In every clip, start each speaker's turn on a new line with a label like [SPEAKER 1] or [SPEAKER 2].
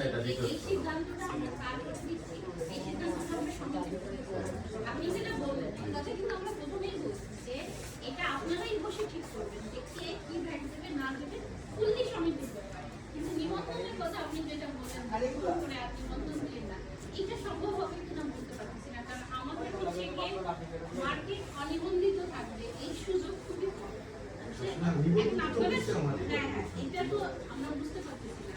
[SPEAKER 1] না এটা
[SPEAKER 2] এই
[SPEAKER 1] রিকোয়েস্ট
[SPEAKER 2] আমরা কার করে দিচ্ছি এই সিদ্ধান্তটা আমরা সমিতি করে দিচ্ছি। আপনি যেটা বললেন এই কিন্তু আমরা প্রথমেই বলছি যে এটা আপনারাই বসে ঠিক করবেন যে কে কি ব্যাংক দেবে না দেবে ফুললি সমিতির ব্যাপার কিন্তু নিমন্ত্রণের কথা আপনি যেটা বললেন করে আর নিমন্ত্রণ দিলেন না এটা সম্ভব হবে কিনা বলতে পারছি না কারণ আমাদের হচ্ছে গিয়ে মার্কেট অনিবন্ধিত থাকবে এই সুযোগ খুবই কম। হ্যাঁ হ্যাঁ এটা তো আমরা বুঝতে পারতেছি না।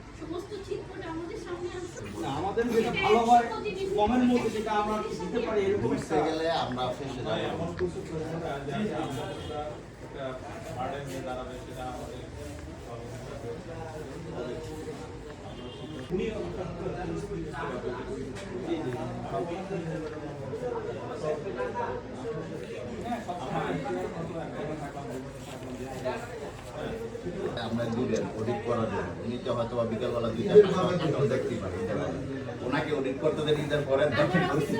[SPEAKER 2] আমাদের
[SPEAKER 3] যেটা ভালো হয় কমের মধ্যে যেটা আমরা দিতে পারি এরকম একটা
[SPEAKER 1] গেলে আমরা ফেসে
[SPEAKER 4] এমন কিছু একটা নিয়ে দাঁড়াবে, সেটা আমাদের
[SPEAKER 3] উনি
[SPEAKER 1] আমরা দিবেন অডিট করার জন্য। উনি তো হয়তো বা বিকেলবেলা দুইটা দেখতে পারি ওনাকে অডিট করতে দেন ঈদের পরে
[SPEAKER 2] বলবে।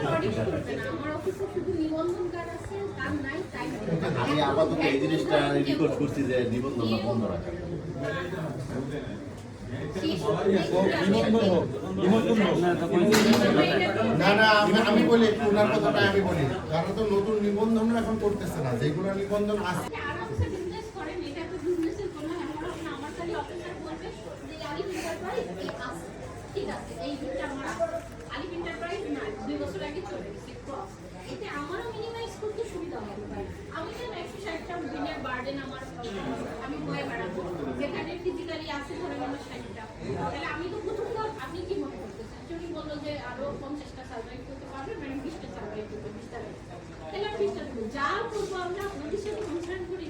[SPEAKER 1] আমি আপাতত এই জিনিসটা রিপোর্ট করছি যে নিবন্ধন বন্ধ রাখা।
[SPEAKER 5] না না আমি আমি বলি ওনার কথাটা আমি বলি। তারা তো নতুন নিবন্ধন এখন করতেছে না যেগুলো নিবন্ধন আছে।
[SPEAKER 2] আপনি কি মনে করতেছেন উনি বলল যে আরও পঞ্চাশটা সার্ভাইভ করতে পারবে ম্যাডাম বিশটা সার্ভাইভ করবে বিশটা তাহলে আমি যা করব আমরা আপনাদের সাথে কনসার্ন করি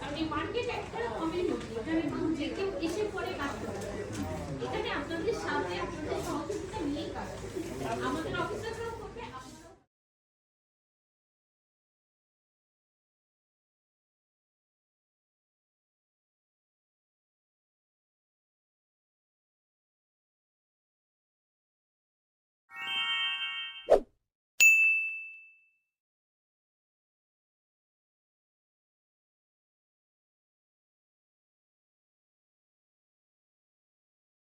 [SPEAKER 2] কারণ মার্কেট একটা কমই হচ্ছে I'm looking off.